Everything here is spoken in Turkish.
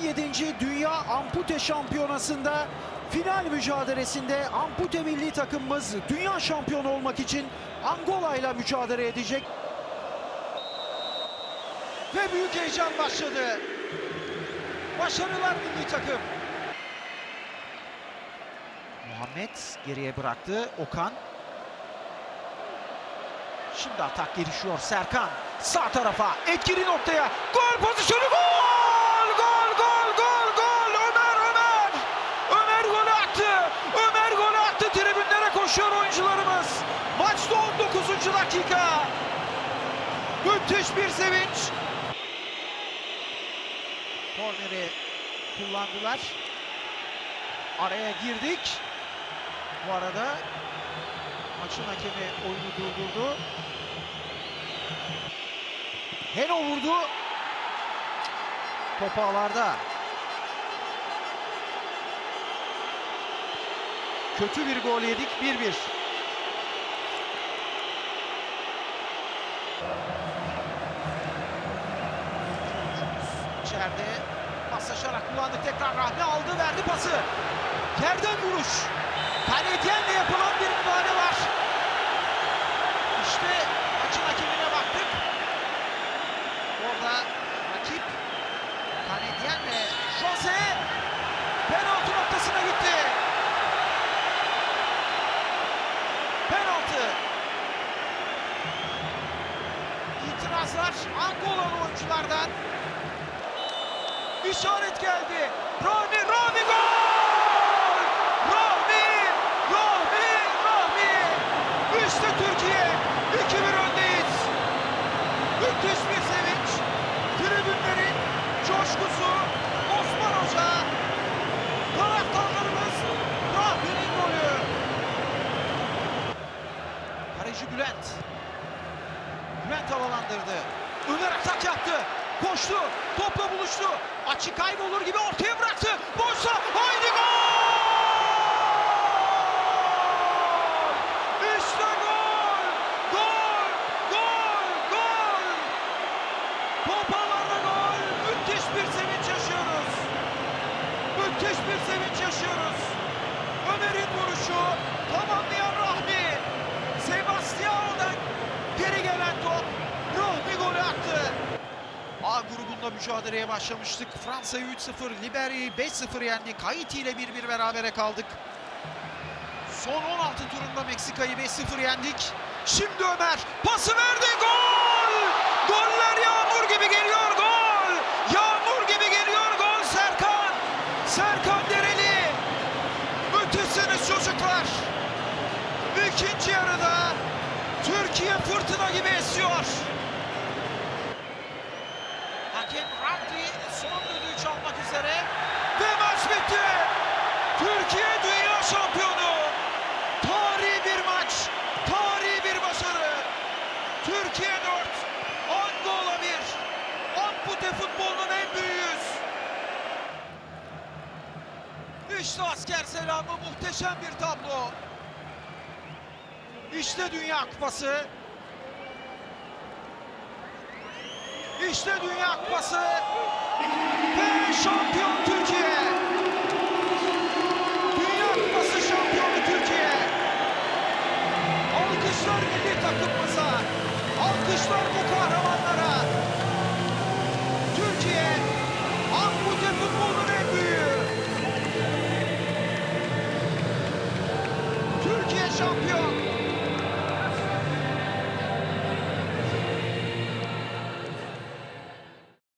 17. Dünya Ampute Şampiyonası'nda final mücadelesinde Ampute milli takımımız dünya şampiyonu olmak için Angola ile mücadele edecek. Ve büyük heyecan başladı. Başarılar milli takım. Muhammed geriye bıraktı. Okan. Şimdi atak gelişiyor. Serkan sağ tarafa etkili noktaya. Gol pozisyonu gol! Gol gol gol gol! Ömer Ömer! Ömer golü attı. Ömer golü attı. Tribünlere koşuyor oyuncularımız. Maçta 19. dakika. Müthiş bir sevinç. Korneri kullandılar. Araya girdik. Bu arada maçın hakemi oyunu durdurdu. Heno vurdu. Top ağlarda. Kötü bir gol yedik. 1-1. İçeride paslaşarak kullandı. Tekrar Rahmi aldı verdi pası. Yerden vuruş. Kanedyen'le yapılan bir müdahale var. İşte maçın hakemine baktık. Orada rakip Kanedyen'le Jose penaltı noktasına gitti. Penaltı. İtirazlar Angolalı oyunculardan. İşaret geldi. Rami, Rami gol! Rahmi! Rahmi! Rahmi! İşte Türkiye! 2-1 öndeyiz. Müthiş bir sevinç. Tribünlerin coşkusu. Osman Hoca. Taraftarlarımız Rahmi'nin golü. Kaleci Bülent. Bülent havalandırdı. Ömer atak yaptı. Koştu. Topla buluştu. Açı kaybolur gibi ortaya bıraktı. Boşsa haydi gol! İşte gol! Gol! Gol! Gol! Top ağlarda gol! Müthiş bir sevinç yaşıyoruz. Müthiş bir sevinç yaşıyoruz. Ömer'in vuruşu tamamlayan Rahmi. Sebastiano'dan geri gelen top. Rahmi golü attı. A grubunda mücadeleye başlamıştık. Fransa'yı 3-0, Liberya'yı 5-0 yendik. Haiti ile 1-1 berabere kaldık. Son 16 turunda Meksika'yı 5-0 yendik. Şimdi Ömer pası verdi. Gol! Goller yağmur gibi geliyor. Gol! Yağmur gibi geliyor. Gol Serkan! Serkan Dereli! Müthişsiniz çocuklar. İkinci yarıda Türkiye fırtına gibi esiyor. İşte asker selamı muhteşem bir tablo. İşte Dünya Kupası. İşte Dünya Kupası ve şampiyon Türkiye. Dünya Kupası şampiyonu Türkiye. Alkışlar milli takımımıza. Alkışlar bu kahramanlara. Türkiye Ampute futbolunun Türkiye şampiyon.